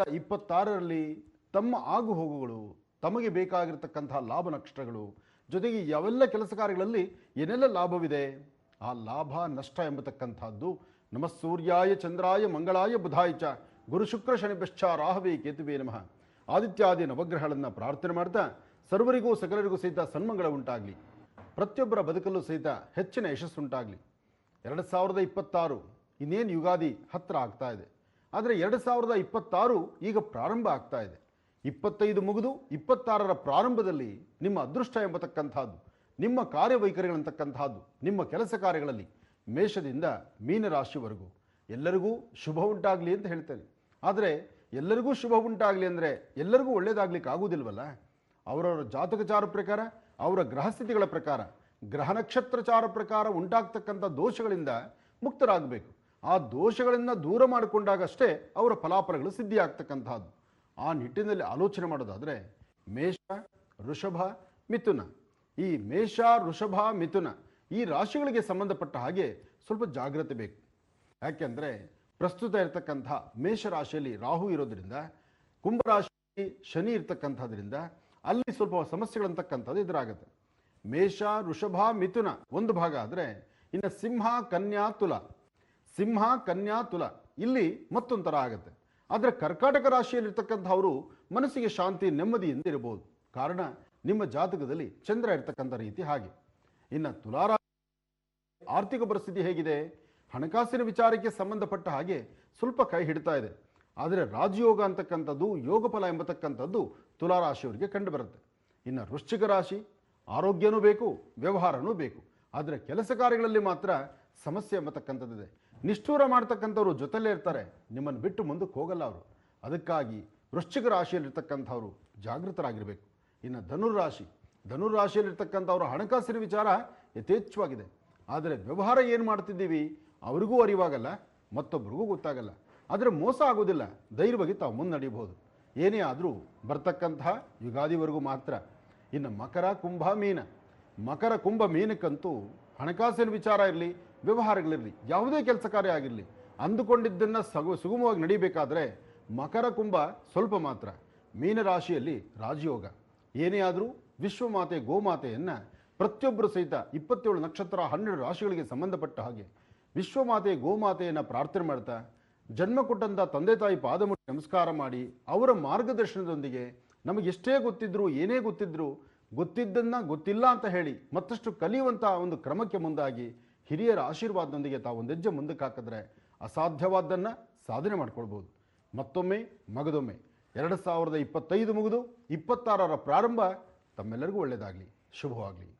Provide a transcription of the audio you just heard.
ಇಪ್ಪತ್ತಾರರಲ್ಲಿ ತಮ್ಮ ಆಗು ಹೋಗುಗಳು ತಮಗೆ ಬೇಕಾಗಿರತಕ್ಕಂಥ ಲಾಭ ನಷ್ಟಗಳು, ಜೊತೆಗೆ ಯಾವೆಲ್ಲ ಕೆಲಸ ಕಾರ್ಯಗಳಲ್ಲಿ ಏನೆಲ್ಲ ಲಾಭವಿದೆ, ಆ ಲಾಭ ನಷ್ಟ ಎಂಬತಕ್ಕಂಥದ್ದು ನಮ ಸೂರ್ಯಾಯ ಚಂದ್ರಾಯ ಮಂಗಳಾಯ ಬುಧಾಯ ಚ, ಗುರು ಶುಕ್ರ ಶನಿಭ್ಯಶ್ಚ ರಾಹವೇ ಕೇತುವೇ ನಮಃ. ಆದಿತ್ಯಾದಿ ನವಗ್ರಹಗಳನ್ನು ಪ್ರಾರ್ಥನೆ ಮಾಡ್ತಾ ಸರ್ವರಿಗೂ ಸಕಲರಿಗೂ ಸಹಿತ ಸನ್ಮಂಗಳ ಉಂಟಾಗಲಿ. ಪ್ರತಿಯೊಬ್ಬರ ಬದುಕಲ್ಲೂ ಸಹಿತ ಹೆಚ್ಚಿನ ಯಶಸ್ಸುಂಟಾಗಲಿ ಎರಡು ಸಾವಿರದ ಇಪ್ಪತ್ತಾರು ಇನ್ನೇನು ಯುಗಾದಿ ಹತ್ತಿರ ಆಗ್ತಾ ಇದೆ. ಆದರೆ ಎರಡು ಸಾವಿರದ ಇಪ್ಪತ್ತಾರು ಈಗ ಪ್ರಾರಂಭ ಆಗ್ತಾ ಇದೆ. ಇಪ್ಪತ್ತೈದು ಮುಗಿದು ಇಪ್ಪತ್ತಾರರ ಪ್ರಾರಂಭದಲ್ಲಿ ನಿಮ್ಮ ಅದೃಷ್ಟ ಎಂಬತಕ್ಕಂಥದ್ದು, ನಿಮ್ಮ ಕಾರ್ಯವೈಖರಿಗಳಂತಕ್ಕಂಥದ್ದು ನಿಮ್ಮ ಕೆಲಸ ಕಾರ್ಯಗಳಲ್ಲಿ ಮೇಷದಿಂದ ಮೀನರಾಶಿವರೆಗೂ ಎಲ್ಲರಿಗೂ ಶುಭ ಉಂಟಾಗಲಿ ಅಂತ ಹೇಳ್ತೇನೆ. ಆದರೆ ಎಲ್ಲರಿಗೂ ಶುಭ ಉಂಟಾಗಲಿ ಅಂದರೆ ಎಲ್ಲರಿಗೂ ಒಳ್ಳೆಯದಾಗಲಿಕ್ಕೆ ಆಗುವುದಿಲ್ವಲ್ಲ? ಅವರವರ ಜಾತಕಚಾರ ಪ್ರಕಾರ, ಅವರ ಗ್ರಹಸ್ಥಿತಿಗಳ ಪ್ರಕಾರ, ಗ್ರಹ ನಕ್ಷತ್ರಚಾರ ಪ್ರಕಾರ ಉಂಟಾಗ್ತಕ್ಕಂಥ ದೋಷಗಳಿಂದ ಮುಕ್ತರಾಗಬೇಕು. ಆ ದೋಷಗಳನ್ನು ದೂರ ಮಾಡಿಕೊಂಡಾಗಷ್ಟೇ ಅವರ ಫಲಾಫಲಗಳು ಸಿದ್ಧಿ ಆಗ್ತಕ್ಕಂಥದ್ದು ಆ ನಿಟ್ಟಿನಲ್ಲಿ ಆಲೋಚನೆ ಮಾಡೋದಾದರೆ ಮೇಷ ಋಷಭ ಮಿಥುನ. ಈ ಮೇಷ ಋಷಭ ಮಿಥುನ ಈ ರಾಶಿಗಳಿಗೆ ಸಂಬಂಧಪಟ್ಟ ಹಾಗೆ ಸ್ವಲ್ಪ ಜಾಗ್ರತೆ ಬೇಕು. ಯಾಕೆಂದರೆ ಪ್ರಸ್ತುತ ಇರತಕ್ಕಂಥ ಮೇಷರಾಶಿಯಲ್ಲಿ ರಾಹು ಇರೋದ್ರಿಂದ ಕುಂಭರಾಶಿಯಲ್ಲಿ ಶನಿ ಇರ್ತಕ್ಕಂಥದ್ರಿಂದ ಅಲ್ಲಿ ಸ್ವಲ್ಪ ಸಮಸ್ಯೆಗಳಂತಕ್ಕಂಥದ್ದು ಎದುರಾಗುತ್ತೆ. ಮೇಷ ಋಷಭ ಮಿಥುನ ಒಂದು ಭಾಗ ಆದರೆ ಇನ್ನು ಸಿಂಹ, ಕನ್ಯಾ, ತುಲ ಸಿಂಹ, ಕನ್ಯಾ, ತುಲ. ಇಲ್ಲಿ ಮತ್ತೊಂಥರ ಆಗುತ್ತೆ. ಆದರೆ ಕರ್ಕಾಟಕ ರಾಶಿಯಲ್ಲಿರ್ತಕ್ಕಂಥವರು ಮನಸ್ಸಿಗೆ ಶಾಂತಿ ನೆಮ್ಮದಿಯಿಂದ ಇರಬಹುದು ಕಾರಣ ನಿಮ್ಮ ಜಾತಕದಲ್ಲಿ ಚಂದ್ರ ಇರ್ತಕ್ಕಂಥ ರೀತಿ ಹಾಗೆ. ಇನ್ನು ತುಲಾರಾ ಆರ್ಥಿಕ ಪರಿಸ್ಥಿತಿ ಹೇಗಿದೆ? ಹಣಕಾಸಿನ ವಿಚಾರಕ್ಕೆ ಸಂಬಂಧಪಟ್ಟ ಹಾಗೆ ಸ್ವಲ್ಪ ಕೈ ಹಿಡ್ತಾ ಇದೆ. ಆದರೆ ರಾಜಯೋಗ ಅಂತಕ್ಕಂಥದ್ದು ಯೋಗಫಲ ಎಂಬತಕ್ಕಂಥದ್ದು ತುಲಾರಾಶಿಯವರಿಗೆ ಕಂಡುಬರುತ್ತೆ. ಇನ್ನು ವೃಶ್ಚಿಕ ರಾಶಿ, ಆರೋಗ್ಯನೂ ಬೇಕು, ವ್ಯವಹಾರನೂ ಬೇಕು. ಆದರೆ ಕೆಲಸ ಕಾರ್ಯಗಳಲ್ಲಿ ಮಾತ್ರ ಸಮಸ್ಯೆ ಎಂಬತಕ್ಕಂಥದ್ದಿದೆ. ನಿಷ್ಠೂರ ಮಾಡ್ತಕ್ಕಂಥವ್ರು ಜೊತೆಲೇ ಇರ್ತಾರೆ. ನಿಮ್ಮನ್ನು ಬಿಟ್ಟು ಮುಂದಕ್ಕೆ ಹೋಗಲ್ಲ ಅವರು. ಅದಕ್ಕಾಗಿ ವೃಶ್ಚಿಕ ರಾಶಿಯಲ್ಲಿರ್ತಕ್ಕಂಥವ್ರು ಜಾಗೃತರಾಗಿರಬೇಕು. ಇನ್ನು ಧನುರಾಶಿ ಧನುರಾಶಿಯಲ್ಲಿರ್ತಕ್ಕಂಥವ್ರ ಹಣಕಾಸಿನ ವಿಚಾರ ಯಥೇಚ್ಛವಾಗಿದೆ. ಆದರೆ ವ್ಯವಹಾರ ಏನು ಮಾಡ್ತಿದ್ದೀವಿ? ಅವರಿಗೂ ಅರಿವಾಗಲ್ಲ, ಮತ್ತೊಬ್ರಿಗೂ ಗೊತ್ತಾಗಲ್ಲ. ಆದರೆ ಮೋಸ ಆಗೋದಿಲ್ಲ. ಧೈರ್ಯವಾಗಿ ತಾವು ಮುನ್ನಡೆಯಬಹುದು. ಏನೇ ಆದರೂ ಬರ್ತಕ್ಕಂತಹ ಯುಗಾದಿವರೆಗೂ ಮಾತ್ರ. ಇನ್ನು ಮಕರ ಕುಂಭ ಮೀನ. ಮಕರ ಕುಂಭ ಮೀನಕ್ಕಂತೂ ಹಣಕಾಸಿನ ವಿಚಾರ ಇರಲಿ ವ್ಯವಹಾರಗಳಿರಲಿ, ಯಾವುದೇ ಕೆಲಸ ಕಾರ್ಯ ಆಗಿರಲಿ, ಅಂದುಕೊಂಡಿದ್ದನ್ನು ಸಗು, ಸುಗಮವಾಗಿ ನಡೀಬೇಕಾದ್ರೆ ಮಕರ ಕುಂಭ ಸ್ವಲ್ಪ ಮಾತ್ರ ಮೀನರಾಶಿಯಲ್ಲಿ ರಾಜಯೋಗ. ಏನೇ ಆದರೂ ವಿಶ್ವಮಾತೆ, ಗೋಮಾತೆಯನ್ನು ಪ್ರತಿಯೊಬ್ಬರು ಸಹಿತ ಇಪ್ಪತ್ತೇಳು ನಕ್ಷತ್ರ ಹನ್ನೆರಡು ರಾಶಿಗಳಿಗೆ ಸಂಬಂಧಪಟ್ಟ ಹಾಗೆ ವಿಶ್ವಮಾತೆ, ಗೋಮಾತೆಯನ್ನು ಪ್ರಾರ್ಥನೆ ಮಾಡ್ತಾ, ಜನ್ಮ ಕೊಟ್ಟಂಥ ತಂದೆ ತಾಯಿ ಪಾದಮುಟ್ಟಿ ನಮಸ್ಕಾರ ಮಾಡಿ, ಅವರ ಮಾರ್ಗದರ್ಶನದೊಂದಿಗೆ ನಮಗೆ ಎಷ್ಟೇ ಗೊತ್ತಿದ್ದರೂ ಏನೇ ಗೊತ್ತಿದ್ದರೂ ಗೊತ್ತಿದ್ದನ್ನು ಗೊತ್ತಿಲ್ಲ ಅಂತ ಹೇಳಿ ಮತ್ತಷ್ಟು ಕಲಿಯುವಂಥ ಒಂದು ಕ್ರಮಕ್ಕೆ ಮುಂದಾಗಿ ಹಿರಿಯರ ಆಶೀರ್ವಾದದೊಂದಿಗೆ ಹೆಜ್ಜೆ ಮುಂದಕ್ಕೆ ಹಾಕಿದ್ರೆ ಅಸಾಧ್ಯವಾದ್ದನ್ನು ಸಾಧನೆ ಮಾಡ್ಕೊಳ್ಬೋದು. ಮತ್ತೊಮ್ಮೆ ಮಗದೊಮ್ಮೆ. ಎರಡು ಸಾವಿರದ ಇಪ್ಪತ್ತೈದು ಮುಗಿದು ಇಪ್ಪತ್ತಾರರ ಪ್ರಾರಂಭ ತಮ್ಮೆಲ್ಲರಿಗೂ ಒಳ್ಳೆಯದಾಗಲಿ. ಶುಭವಾಗಲಿ.